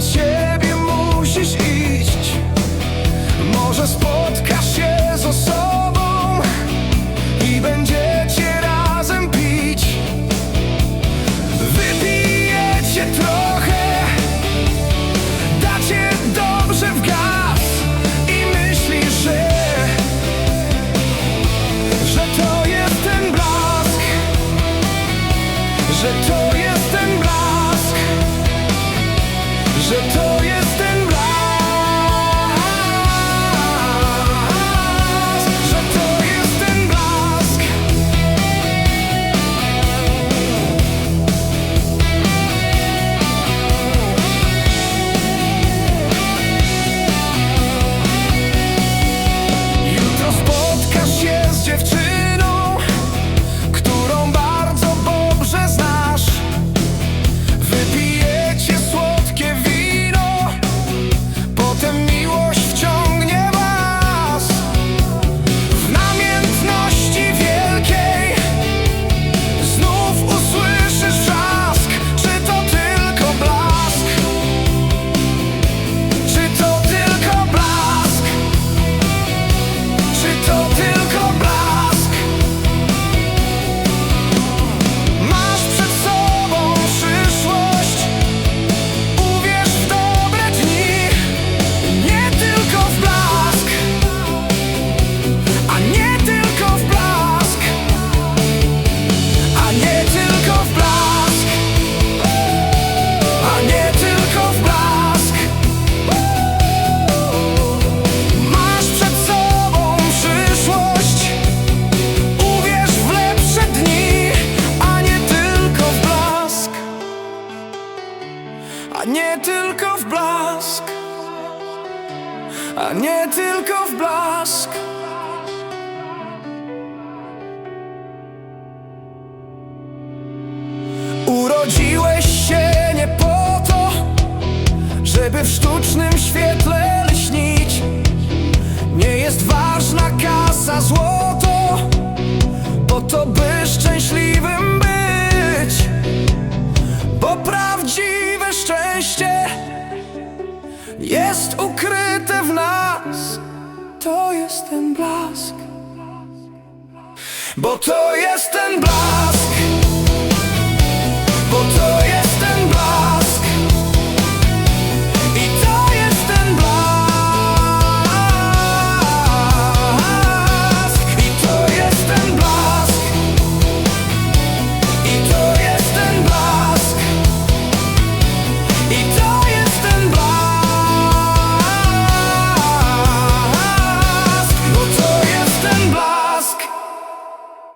się a nie tylko w blask. Urodziłeś się nie po to, żeby w sztucznym świetle lśnić. Nie jest ważna kasa, złoto, po to by szczęśliwym być. Bo prawdziwe szczęście jest ukryte. To jest ten blask. Bo to jest ten blask.